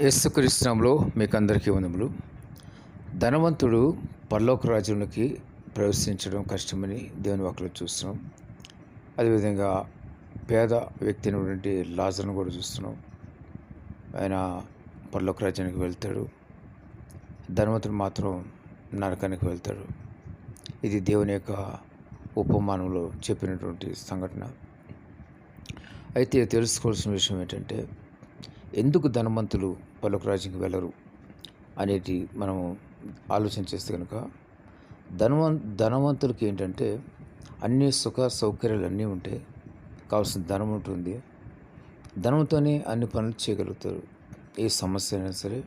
యేసుకృష్ణంలో మీకు అందరికీ వందములు. ధనవంతుడు పర్లోక రాజ్యంలోకి ప్రవేశించడం కష్టమని దేవుని వాక్యలో చూస్తున్నాం. అదేవిధంగా పేద వ్యక్తి అయినటువంటి లాజర్ను కూడా చూస్తున్నాం. ఆయన పర్లోక రాజ్యానికి వెళ్తాడు. ధనవంతుడు మాత్రం నరకానికి వెళ్తాడు. ఇది దేవుని యొక్క ఉపమానంలో చెప్పినటువంటి సంఘటన. అయితే తెలుసుకోవాల్సిన విషయం ఏంటంటే ఎందుకు ధనవంతులు పలుకు రాజ్యంకి వెళ్ళరు అనేది మనము ఆలోచన చేస్తే కనుక ధనవం ధనవంతులకి ఏంటంటే అన్ని సుఖ సౌకర్యాలు అన్నీ ఉంటాయి కావాల్సిన ధనం ఉంటుంది. ధనంతోనే అన్ని పనులు చేయగలుగుతారు. ఏ సమస్య అయినా సరే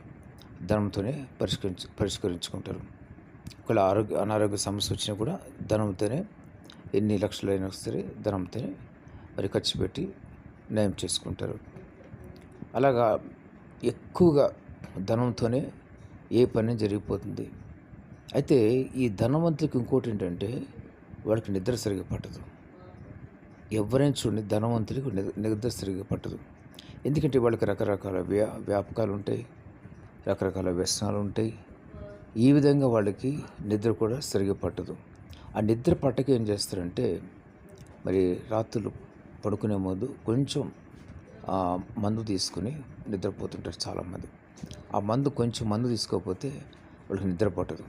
ధనంతోనే పరిష్కరించు పరిష్కరించుకుంటారు. ఒకవేళ ఆరోగ్య అనారోగ్య సమస్య వచ్చినా కూడా ధనంతోనే ఎన్ని లక్షలైనా సరే ధనంతోనే మరి ఖర్చు పెట్టి నయం చేసుకుంటారు. అలాగా ఎక్కువగా ధనంతోనే ఏ పని జరిగిపోతుంది. అయితే ఈ ధనవంతులకు ఇంకోటి ఏంటంటే వాడికి నిద్ర సరిగా పట్టదు. ఎవరైనా చూడండి ధనవంతులకు నిద్ర సరిగ్గా సరిగా పట్టదు. ఎందుకంటే వాళ్ళకి రకరకాల వ్యా వ్యాపకాలు ఉంటాయి రకరకాల వ్యసనాలు ఉంటాయి. ఈ విధంగా వాళ్ళకి నిద్ర కూడా సరిగా పట్టదు. ఆ నిద్ర పట్టక ఏం చేస్తారంటే మరి రాత్రులు పడుకునే ముందు కొంచెం మందు తీసుకుని నిద్రపోతుంటారు చాలామంది. ఆ మందు కొంచెం మందు తీసుకోకపోతే వాళ్ళకి నిద్రపట్టదు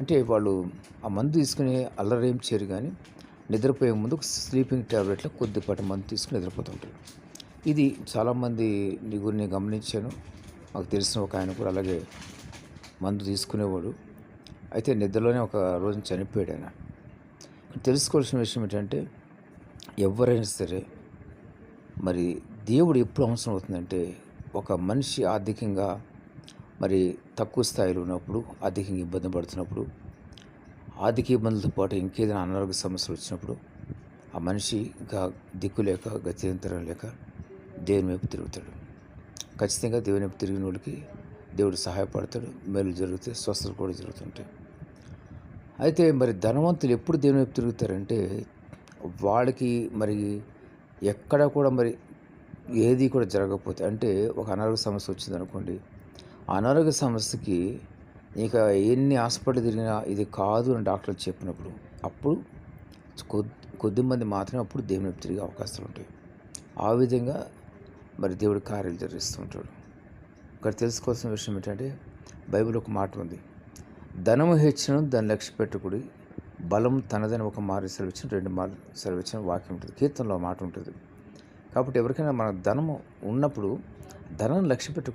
అంటే వాళ్ళు ఆ మందు తీసుకుని అల్లరేం చేయరు కానీ నిద్రపోయే ముందు స్లీపింగ్ ట్యాబ్లెట్లో కొద్దిపాటి మందు తీసుకుని నిద్రపోతుంటారు. ఇది చాలామంది నీ గురి నేను గమనించాను. మాకు తెలిసిన ఒక ఆయన కూడా అలాగే మందు తీసుకునేవాడు. అయితే నిద్రలోనే ఒక రోజు చనిపోయాడు ఆయన. తెలుసుకోవాల్సిన విషయం ఏంటంటే ఎవరైనా సరే మరి దేవుడు ఎప్పుడు అవసరం అవుతుందంటే ఒక మనిషి ఆర్థికంగా మరి తక్కువ స్థాయిలో ఉన్నప్పుడు ఆర్థికంగా ఇబ్బంది పడుతున్నప్పుడు ఆర్థిక ఇబ్బందులతో పాటు ఇంకేదైనా అనారోగ్య సమస్యలు వచ్చినప్పుడు ఆ మనిషి దిక్కు లేక గత్యంతరం లేక దేవుని వైపు తిరుగుతాడు. ఖచ్చితంగా దేవుని వైపు తిరిగిన వాళ్ళకి దేవుడు సహాయపడతాడు. మేలు జరుగుతాయి స్వస్థలు కూడా జరుగుతుంటాయి. అయితే మరి ధనవంతులు ఎప్పుడు దేవుని వైపు తిరుగుతారంటే వాళ్ళకి మరి ఎక్కడ కూడా మరి ఏది కూడా జరగకపోతే అంటే ఒక అనారోగ్య సమస్య వచ్చింది అనుకోండి అనారోగ్య సమస్యకి ఇక ఎన్ని హాస్పిటల్ తిరిగినా ఇది కాదు అని డాక్టర్లు చెప్పినప్పుడు అప్పుడు కొద్ది మంది మాత్రమే అప్పుడు దేవుని తిరిగే అవకాశాలు ఉంటాయి. ఆ విధంగా మరి దేవుడు కార్యాలు జరిగిస్తూ ఉంటాడు. ఇక్కడ తెలుసుకోవాల్సిన విషయం ఏంటంటే బైబిల్ ఒక మాట ఉంది. ధనము హెచ్చను దాన్ని లక్ష్య పెట్టుకుడి బలం తనదని ఒక మారి సెలవిచ్చిన రెండు మార్లు సెలవిచ్చిన వాక్యం ఉంటుంది. కీర్తనలో మాట ఉంటుంది. కాబట్టి ఎవరికైనా మన ధనము ఉన్నప్పుడు ధనం లక్ష్య పెట్టు